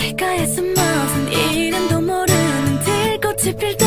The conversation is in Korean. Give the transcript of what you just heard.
길가에 숨어선 이름도 모르는 들꽃이 필